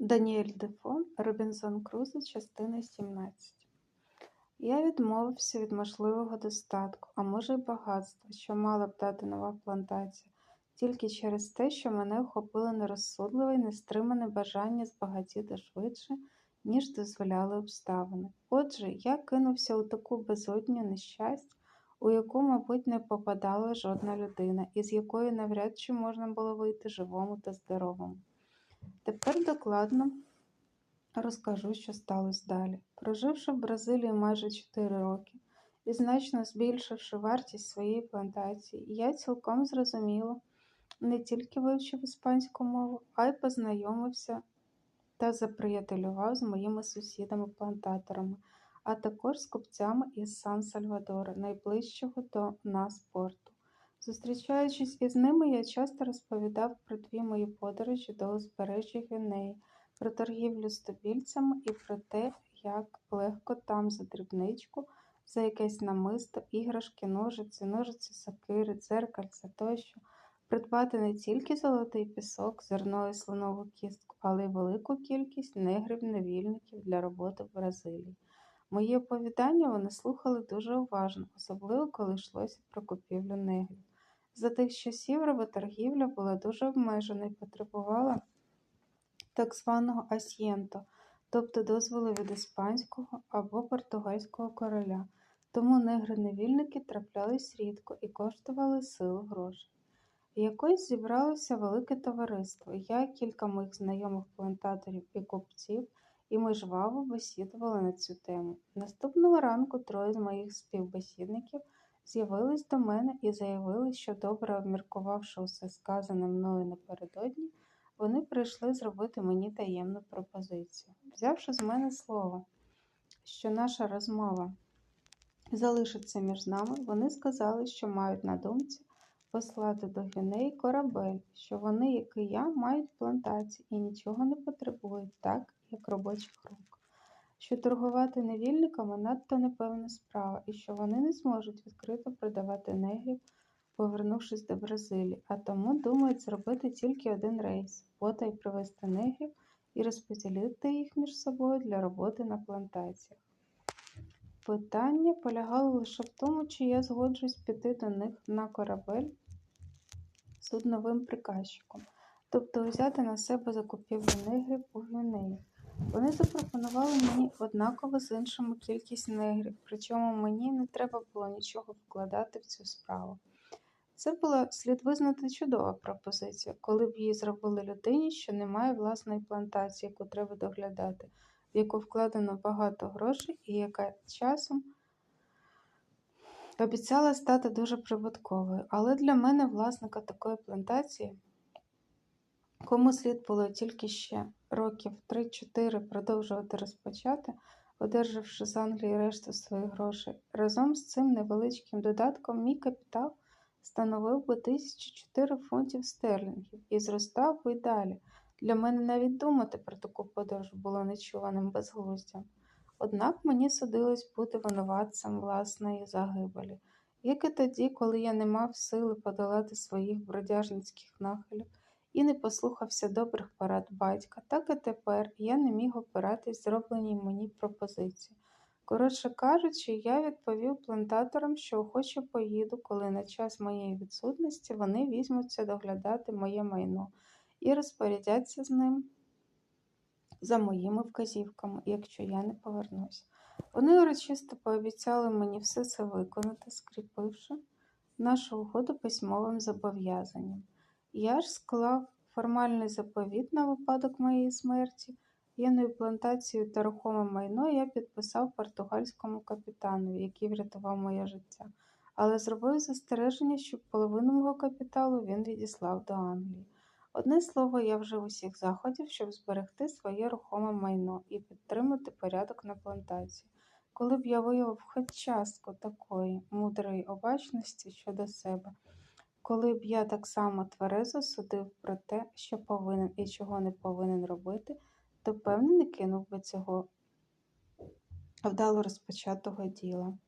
Даніель Дефо, Робінзон Крузо, частина 17. Я відмовився від можливого достатку, а може й багатства, що мала б дати нова плантація, тільки через те, що мене охопило нерозсудливе і нестримане бажання збагатіти швидше, ніж дозволяли обставини. Отже, я кинувся у таку безодню нещасть, у яку, мабуть, не попадала жодна людина, і з якої навряд чи можна було вийти живому та здоровому. Тепер докладно розкажу, що сталося далі. Проживши в Бразилії майже 4 роки і значно збільшивши вартість своєї плантації, я цілком зрозуміло не тільки вивчив іспанську мову, а й познайомився та заприятелював з моїми сусідами-плантаторами, а також з купцями із Сан-Сальвадора, найближчого до нас порту. Зустрічаючись із ними, я часто розповідав про дві мої подорожі до узбережжя Гвінеї, про торгівлю з тубільцями і про те, як легко там за дрібничку, за якесь намисто, іграшки, ножиці, ножиці, сокири, дзеркальця тощо, придбати не тільки золотий пісок, зерно і слонову кістку, але й велику кількість негрів-невільників для роботи в Бразилії. Мої оповідання вони слухали дуже уважно, особливо коли йшлося про купівлю негрів. За тих часів работоргівля була дуже обмежена і потребувала так званого асьєнто, тобто дозволу від іспанського або португальського короля, тому негри-невільники траплялись рідко і коштували силу грошей. Якось зібралося велике товариство. Я, кілька моїх знайомих плантаторів і купців, і ми жваво бесідували на цю тему. Наступного ранку троє з моїх співбесідників з'явились до мене і заявили, що, добре обміркувавши усе сказане мною напередодні, вони прийшли зробити мені таємну пропозицію. Взявши з мене слово, що наша розмова залишиться між нами, вони сказали, що мають на думці послати до Гвінеї корабель, що вони, як і я, мають плантації і нічого не потребують, так як робочих рук, що торгувати невільниками надто непевна справа, і що вони не зможуть відкрито продавати негрів, повернувшись до Бразилії, а тому думають зробити тільки один рейс, потай привезти негрів і розподілити їх між собою для роботи на плантаціях. Питання полягало лише в тому, чи я згоджусь піти до них на корабель судновим приказчиком, тобто взяти на себе закупівлю негрів у Гвінеї. Вони запропонували мені однаково з іншими кількість негрів, причому мені не треба було нічого вкладати в цю справу. Це була слід визнати чудова пропозиція, коли б її зробили людині, що не має власної плантації, яку треба доглядати, в яку вкладено багато грошей і яка часом обіцяла стати дуже прибутковою. Але для мене, власника такої плантації, кому слід було тільки ще років 3-4 продовжувати розпочати, одержавши з Англії решту своїх грошей, разом з цим невеличким додатком мій капітал становив би 1004 фунтів стерлінгів і зростав би й далі. Для мене навіть думати про таку подорож було нечуваним безглуздям. Однак мені судилось бути винуватцем власної загибелі, як і тоді, коли я не мав сили подолати своїх бродяжницьких нахилів і не послухався добрих порад батька, так і тепер я не міг опиратись зробленій мені пропозиції. Коротше кажучи, я відповів плантаторам, що охоче поїду, коли на час моєї відсутності вони візьмуться доглядати моє майно і розпорядяться з ним за моїми вказівками, якщо я не повернусь. Вони урочисто пообіцяли мені все це виконати, скріпивши нашу угоду письмовим зобов'язанням. Я ж склав формальний заповіт на випадок моєї смерті. Єною плантацією та рухоме майно я підписав португальському капітанові, який врятував моє життя, але зробив застереження, що половину мого капіталу він відіслав до Англії. Одне слово, я вжив усіх заходів, щоб зберегти своє рухоме майно і підтримати порядок на плантації. Коли б я виявив хоч частку такої мудрої обачності щодо себе, коли б я так само тверезо судив про те, що повинен і чого не повинен робити, то певно не кинув би цього вдало розпочатого діла.